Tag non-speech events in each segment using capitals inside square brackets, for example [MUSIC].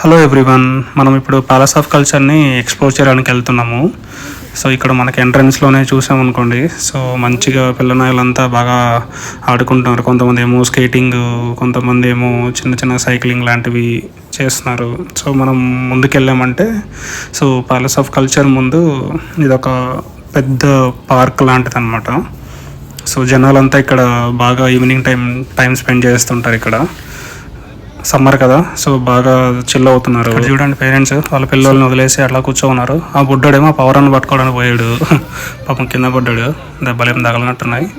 Hello everyone మనం ఇప్పుడు palace of కల్చర్ని ఎక్స్ప్లోర్ చేయడానికి వెళ్తున్నాము. సో ఇక్కడ మనకి ఎంట్రన్స్లోనే చూసామనుకోండి సో మంచిగా పిల్లనాయలంతా బాగా ఆడుకుంటున్నారు. కొంతమంది ఏమో స్కేటింగ్ కొంతమంది ఏమో చిన్న చిన్న సైక్లింగ్ లాంటివి చేస్తున్నారు. సో మనం ముందుకెళ్ళామంటే సో ప్యాలెస్ ఆఫ్ కల్చర్ ముందు ఇదొక పెద్ద పార్క్ లాంటిది అనమాట సో జనాలంతా ఇక్కడ బాగా ఈవినింగ్ టైం టైం స్పెండ్ చేస్తుంటారు ఇక్కడ. సమ్మర్ కదా సో బాగా చిల్ అవుతున్నారు. చూడండి పేరెంట్స్ వాళ్ళ పిల్లల్ని వదిలేసి అట్లా కూర్చోన్నారు ఆ బుడ్డోడేమో పవరాన్ని పట్టుకోవడానికి పోయాడు. [LAUGHS] పాపం కింద పడ్డాడు. దెబ్బలు తగలనట్టున్నాయి.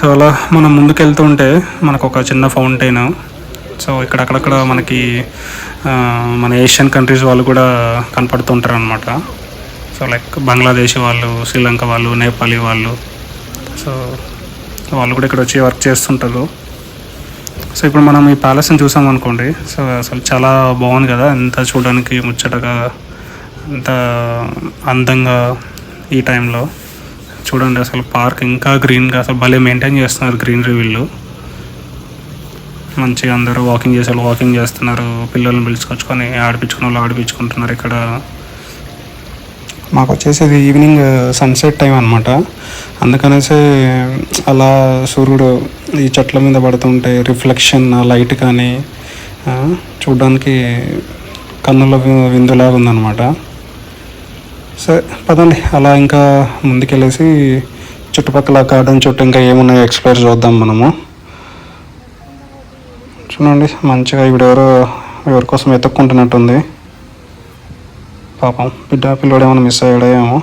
సో అలా మనం ముందుకెళ్తుంటే మనకు ఒక చిన్న ఫౌంటైన్. సో ఇక్కడ అక్కడక్కడ మనకి మన ఏషియన్ కంట్రీస్ వాళ్ళు కూడా కనపడుతుంటారు అనమాట సో లైక్ బంగ్లాదేశ్ వాళ్ళు శ్రీలంక వాళ్ళు నేపాలీ వాళ్ళు. సో వాళ్ళు కూడా ఇక్కడ వచ్చి వర్క్ చేస్తుంటారు. సో ఇప్పుడు మనం ఈ ప్యాలెస్ని చూసాం అనుకోండి సో అసలు చాలా బాగుంది కదా ఎంత చూడడానికి ముచ్చటగా ఎంత అందంగా ఈ టైంలో. చూడండి అసలు పార్క్ ఇంకా గ్రీన్గా అసలు భలే మెయింటైన్ చేస్తున్నారు గ్రీనరీ వీళ్ళు. మంచిగా అందరూ వాకింగ్ చేసే వాళ్ళు వాకింగ్ చేస్తున్నారు పిల్లల్ని పిలుచుకొచ్చుకొని ఆడిపించుకున్న వాళ్ళు ఆడిపించుకుంటున్నారు ఇక్కడ. మాకు వచ్చేసి ఇది ఈవినింగ్ సన్సెట్ టైం అనమాట అందుకనేసి అలా సూర్యుడు ఈ చెట్ల మీద పడుతుంటే రిఫ్లెక్షన్ ఆ లైట్ కానీ చూడడానికి చూడ్డానికి కన్నుల విందులాగా ఉందన్నమాట. సరే పదండి. అలా ఇంకా ముందుకెళ్ళేసి చుట్టుపక్కల గార్డెన్ చుట్టూ ఇంకా ఏమున్నాయో ఎక్స్ప్లోర్ చూద్దాం మనము. చూడండి మంచిగా ఎవరు ఎవరి కోసం వెతుక్కుంటున్నట్టుంది. పాపం. బిడ్డ పిల్లోడు ఏమైనా మిస్ అయ్యాడో ఏమో?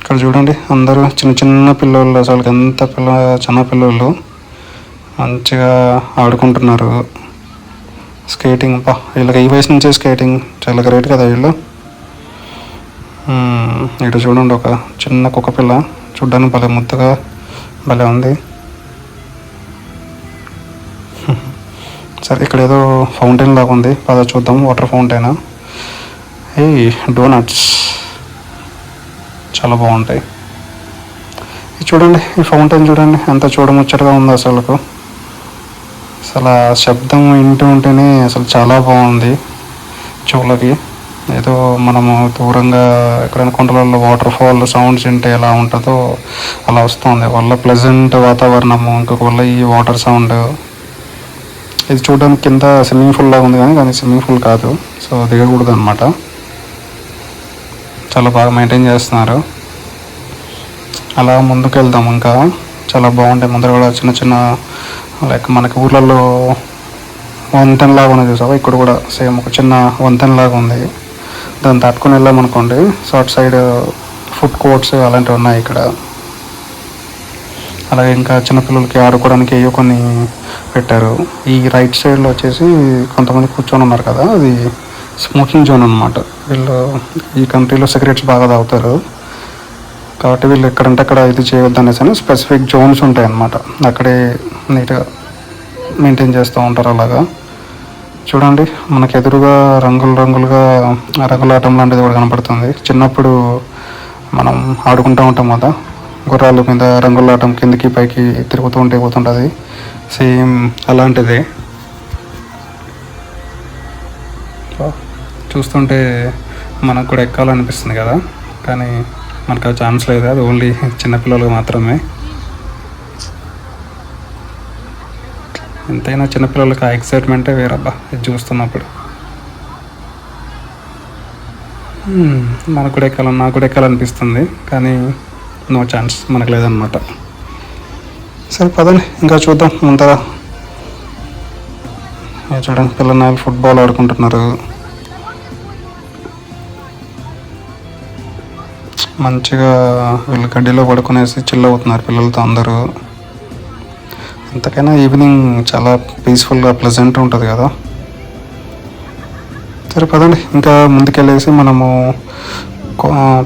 ఇక్కడ చూడండి అందరూ చిన్న చిన్న పిల్లోళ్ళు అసలు ఎంత పిల్ల చిన్న పిల్లోళ్ళు మంచిగా ఆడుకుంటున్నారు. స్కేటింగ్ పా వీళ్ళకి ఈ వయసు నుంచే స్కేటింగ్ చాలా గ్రేట్ కదా వీళ్ళు. ఇటు చూడండి ఒక చిన్న కుక్క పిల్ల చూడ్డానికి భలే ముద్దగా భలే ఉంది. [LAUGHS] సరే ఇక్కడ ఏదో ఫౌంటైన్ లాగా ఉంది. పద చూద్దాం వాటర్ ఫౌంటైనా ఈ డోనట్స్ చాలా బాగుంటాయి. ఇది చూడండి ఈ ఫౌంటైన్ చూడండి ఎంత చూడముచ్చటగా ఉందో అసలుకు. అసలు ఆ శబ్దం వింటూ ఉంటేనే అసలు చాలా బాగుంది చెవులకి ఏదో మనము దూరంగా ఎక్కడైనా కొండలలో వాటర్ ఫాల్ సౌండ్స్ వింటే ఎలా ఉంటుందో అలా వస్తుంది. వల్ల ప్లెజెంట్ వాతావరణము ఇంకొక వల్ల ఈ వాటర్ సౌండ్ ఇది చూడడానికి కింద స్విమ్మింగ్ పూల్ లాగా ఉంది కానీ కానీ స్విమ్మింగ్ పూల్ కాదు. సో దిగకూడదు అనమాట చాలా బాగా మెయింటైన్ చేస్తున్నారు. అలా ముందుకు వెళ్దాం ఇంకా. చాలా బాగుంటాయి. ముందర కూడా చిన్న చిన్న లైక్ మనకి ఊర్లలో వంతెన లాగా ఉన్నది చూసావా? ఇక్కడ కూడా సేమ్ ఒక చిన్న వంతెన లాగా ఉంది. దాన్ని తట్టుకొని వెళ్ళామనుకోండి సో అటు సైడ్ ఫుడ్ కోర్ట్స్ అలాంటివి ఉన్నాయి ఇక్కడ. అలాగే ఇంకా చిన్నపిల్లలకి ఆడుకోవడానికి ఏవో కొన్ని పెట్టారు. ఈ రైట్ సైడ్లో వచ్చేసి కొంతమంది కూర్చొని ఉన్నారు కదా. అది స్మోకింగ్ జోన్ అనమాట వీళ్ళు ఈ కంట్రీలో సిగరెట్స్ బాగా తాగుతారు. కాబట్టి వీళ్ళు ఎక్కడంటే అక్కడ ఇది చేయొద్దు అనేసి అని స్పెసిఫిక్ జోన్స్ ఉంటాయి అన్నమాట అక్కడే నీట్గా మెయింటైన్ చేస్తూ ఉంటారు అలాగా. చూడండి మనకు ఎదురుగా రంగులు రంగులుగా రంగులాటం లాంటిది కూడా కనపడుతుంది. చిన్నప్పుడు మనం ఆడుకుంటూ ఉంటాం కదా గుర్రాల మీద రంగులాటం కిందకి పైకి తిరుగుతూ ఉంటే పోతుంటుంది. సేమ్ అలాంటిదే. చూస్తుంటే మనకు కూడా ఎక్కాలనిపిస్తుంది కదా. కానీ మనకు ఆ ఛాన్స్ లేదు. అది ఓన్లీ చిన్నపిల్లలకు మాత్రమే. ఎంతైనా చిన్నపిల్లలకి ఆ ఎక్సైట్మెంటే వేరబ్బా. ఇది చూస్తున్నప్పుడు. మనకు కూడా ఎక్కాలని నాకు కూడా ఎక్కాలనిపిస్తుంది. కానీ నో ఛాన్స్ మనకు లేదనమాట సరే పదండి. ఇంకా చూద్దాం ముందర. చూడండి పిల్లలు ఫుట్బాల్ ఆడుకుంటున్నారు. మంచిగా వీళ్ళు గడ్డిలో పడుకునేసి చిల్ అవుతున్నారు పిల్లలతో అందరూ. అంతకైనా ఈవినింగ్ చాలా పీస్ఫుల్గా ప్లెజెంట్ ఉంటుంది కదా. సరే పదండి. ఇంకా ముందుకెళ్ళేసి మనము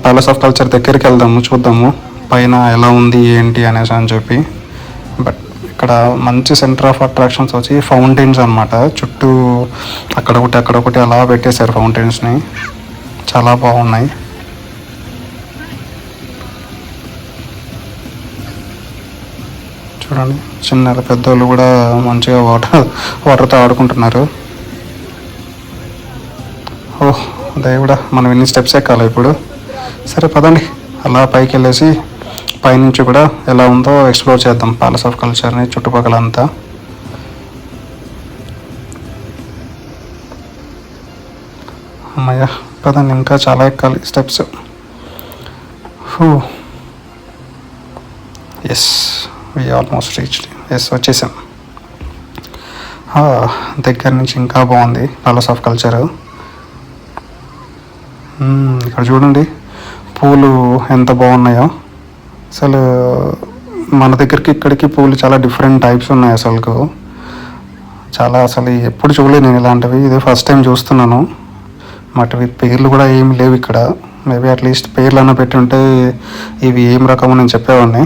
ప్యాలెస్ ఆఫ్ కల్చర్ దగ్గరికి వెళ్దాము చూద్దాము. పైన ఎలా ఉంది ఏంటి అనేసి అని చెప్పి. బట్ ఇక్కడ మంచి సెంటర్ ఆఫ్ అట్రాక్షన్స్ వచ్చి ఫౌంటైన్స్ అనమాట చుట్టూ అక్కడ ఒకటి అక్కడ ఒకటి అలా పెట్టేశారు ఫౌంటైన్స్ని చాలా బాగున్నాయి. చూడండి. చిన్న పెద్దోళ్ళు కూడా మంచిగా వాటర్ వాటర్తో ఆడుకుంటున్నారు. ఓహ్ దేవుడా మనం ఎన్ని స్టెప్స్ ఎక్కాలి ఇప్పుడు? సరే పదండి. అలా పైకి వెళ్ళేసి పైనుంచి కూడా ఎలా ఉందో ఎక్స్ప్లోర్ చేద్దాం. ప్యాలెస్ ఆఫ్ కల్చర్ని చుట్టుపక్కల అంతా. అమ్మయ్య పదండి ఇంకా చాలా ఎక్కాలి. Steps yes we almost reached yes వచ్చేసాం. దగ్గర నుంచి ఇంకా బాగుంది. ప్యాలెస్ ఆఫ్ కల్చర్ ఇక్కడ చూడండి. పూలు ఎంత బాగున్నాయో. అసలు మన దగ్గరికి ఇక్కడికి పూలు చాలా డిఫరెంట్ టైప్స్ ఉన్నాయి అసలుకు. చాలా అసలు ఎప్పుడు చూడలేదు నేను ఇలాంటివి. ఇదే ఫస్ట్ టైం చూస్తున్నాను. వాటివి పేర్లు కూడా ఏమి లేవు ఇక్కడ. మేబీ అట్లీస్ట్ పేర్లు అన్న పెట్టి ఉంటే ఇవి ఏం రకమో నేను చెప్పేవాడిని.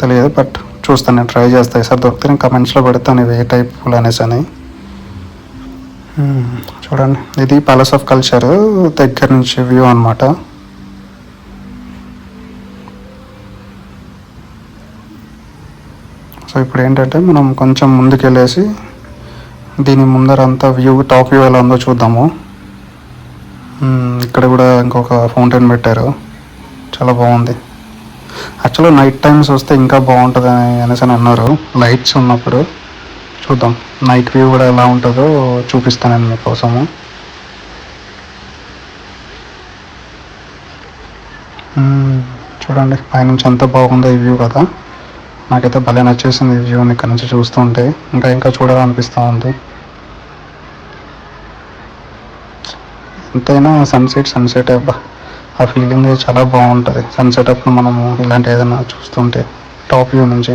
తెలియదు బట్ చూస్తాను నేను ట్రై చేస్తాను సార్ దొరికితే నేను కమెంట్స్లో పెడతాను ఇవి ఏ టైప్ పూలు అనేసి అని. Hmm, చూడండి. ఇది ప్యాలెస్ ఆఫ్ కల్చర్ దగ్గర నుంచి వ్యూ అనమాట సో ఇప్పుడు ఏంటంటే మనం కొంచెం ముందుకెళ్ళేసి దీని ముందరంతా వ్యూ టాప్ వ్యూ ఎలా ఉందో చూద్దాము. మ్మ్, ఇక్కడ కూడా ఇంకొక ఫౌంటైన్ పెట్టారు. చాలా బాగుంది. యాక్చువల్గా నైట్ టైమ్స్ వస్తే ఇంకా బాగుంటుంది అనేసి అని అన్నారు. లైట్స్ ఉన్నప్పుడు చూద్దాం. నైట్ వ్యూ కూడా ఎలా ఉంటుందో చూపిస్తాను మీకోసము. Hmm, చూడండి. పైనుంచి ఎంత బాగుందో ఈ వ్యూ కదా. నాకైతే భలే నచ్చేసింది ఈ వ్యూ ఇక్కడ నుంచి చూస్తుంటే. ఇంకా ఇంకా చూడాలనిపిస్తూ ఉంది. ఎంతైనా సన్సెట్ సన్సెట్ అబ్బా. ఆ ఫీలింగ్ చాలా బాగుంటుంది. సన్సెట్ అప్పుడు మనము ఇలాంటి ఏదైనా చూస్తుంటే టాప్ వ్యూ నుంచి.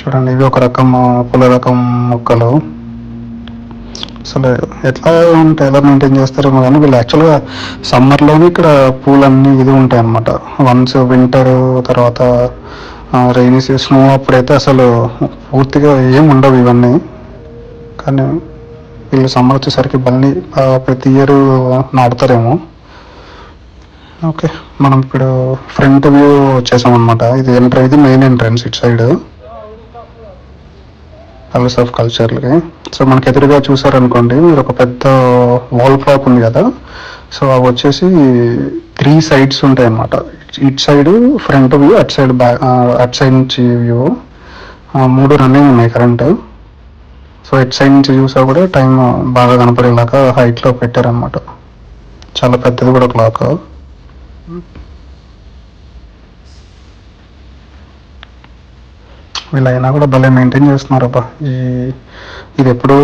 చూడండి ఇవి ఒక రకం పూల రకం మొక్కలు. అసలు ఎట్లా ఉంటాయి ఎలా మెయింటైన్ చేస్తారేమో కానీ వీళ్ళు యాక్చువల్గా సమ్మర్లోనే ఇక్కడ పూలన్నీ ఇది ఉంటాయి అన్నమాట. వన్స్ వింటర్ తర్వాత రైనీ సీజన్ అప్పుడైతే అసలు పూర్తిగా ఏం ఉండవు ఇవన్నీ. కానీ వీళ్ళు సమ్మర్ వచ్చేసరికి బల్లి ప్రతి ఇయర్ నాటుతారేమో. ఓకే మనం ఇప్పుడు ఫ్రంట్ వ్యూ వచ్చేసాం అనమాట ఇది ఎంట్రీ ఇది మెయిన్ ఎంట్రన్స్ ఇటు సైడ్. ప్యాలెస్ ఆఫ్ కల్చర్లకి సో మనకి ఎదురుగా చూసారనుకోండి మీరు ఒక పెద్ద వాల్ క్లాక్ ఉంది కదా. సో అవి వచ్చేసి త్రీ సైడ్స్ ఉంటాయి అన్నమాట ఇటు సైడ్ ఫ్రంట్ వ్యూ అటు సైడ్ బ్యాక్ అటు సైడ్ నుంచి వ్యూ. మూడు రన్నింగ్ ఉన్నాయి కరెంటు సో ఇటు సైడ్ నుంచి చూసా కూడా టైం బాగా కనపడేలాగా హైట్లో పెట్టారనమాట చాలా పెద్దది కూడా క్లాక్ వీళ్ళైనా కూడా భలే మెయింటైన్ చేస్తున్నారు అబ్బా ఈ ఇది ఎప్పుడూ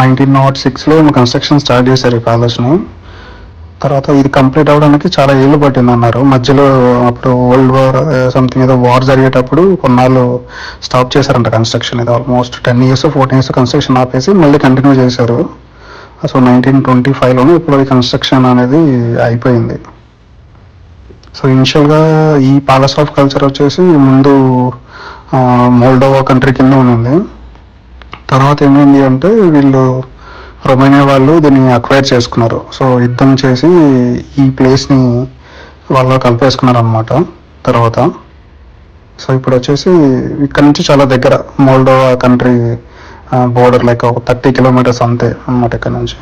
నైన్టీన్ నాట్ సిక్స్లో కన్స్ట్రక్షన్ స్టార్ట్ చేశారు ఈ ప్యాలెస్ను. తర్వాత ఇది కంప్లీట్ అవ్వడానికి చాలా ఏళ్ళు పట్టింది అన్నారు మధ్యలో అప్పుడు వరల్డ్ వార్ సంథింగ్ ఏదో వార్ జరిగేటప్పుడు కొన్నాళ్ళు స్టాప్ చేశారంట కన్స్ట్రక్షన్ ఇది almost ten years fourteen years construction ఆపేసి మళ్ళీ కంటిన్యూ చేశారు. సో నైన్టీన్ ట్వంటీ ఫైవ్లోనే ఇప్పుడు ఈ కన్స్ట్రక్షన్ అనేది అయిపోయింది. సో ఇనిషియల్గా ఈ ప్యాలెస్ ఆఫ్ కల్చర్ వచ్చేసి ముందు మోల్డోవా కంట్రీ కింద ఉంది తర్వాత ఏమైంది అంటే వీళ్ళు రొమేనియా వాళ్ళు దీన్ని అక్వైర్ చేసుకున్నారు. సో యుద్ధం చేసి ఈ ప్లేస్ని వాళ్ళు కలిపేసుకున్నారు అనమాట తర్వాత. సో ఇప్పుడు వచ్చేసి ఇక్కడ నుంచి చాలా దగ్గర మోల్డోవా కంట్రీ బోర్డర్ లైక్ ఒక థర్టీ కిలోమీటర్స్ అంతే అన్నమాట ఇక్కడ నుంచి.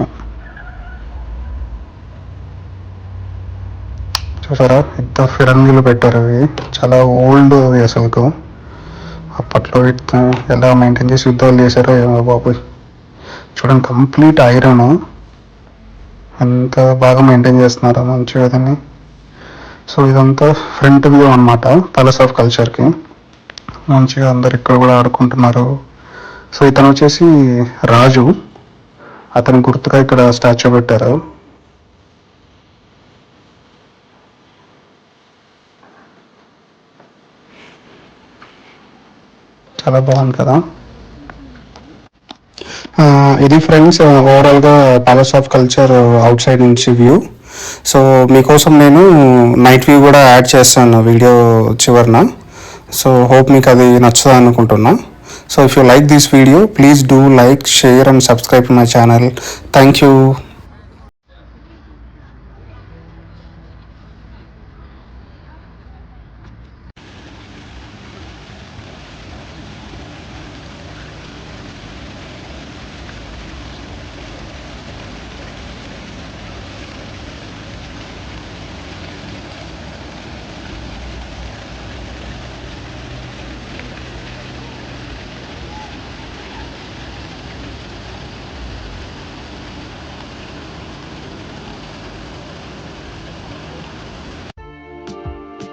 చూసారా? ఎంత ఫిరంగిలు పెట్టారు అవి చాలా ఓల్డ్ అవి అసలుకు. అప్పట్లో ఎలా మెయింటైన్ చేసి యుద్ధాలు చేశారో ఏమో బాబు చూడండి కంప్లీట్ ఐరన్ ఎంత బాగా మెయింటైన్ చేస్తున్నారో మంచిగా దాన్ని సో ఇదంతా ఫ్రంట్ వ్యూ అనమాట ప్యాలెస్ ఆఫ్ కల్చర్కి మంచిగా అందరు ఇక్కడ కూడా ఆడుకుంటున్నారు. సో ఇతను వచ్చేసి రాజు. అతని గుర్తుగా ఇక్కడ స్టాచ్యూ పెట్టారు. చాలా బాగుంది కదా. ఇది ఫ్రెండ్స్ ఓవరాల్గా palace of culture outside నుంచి వ్యూ సో మీకోసం నేను నైట్ వ్యూ కూడా యాడ్ చేస్తాను వీడియో చివరిన. సో హోప్ మీకు అది నచ్చుతుంది అనుకుంటున్నా. So if you like this video please do like share and subscribe my channel thank you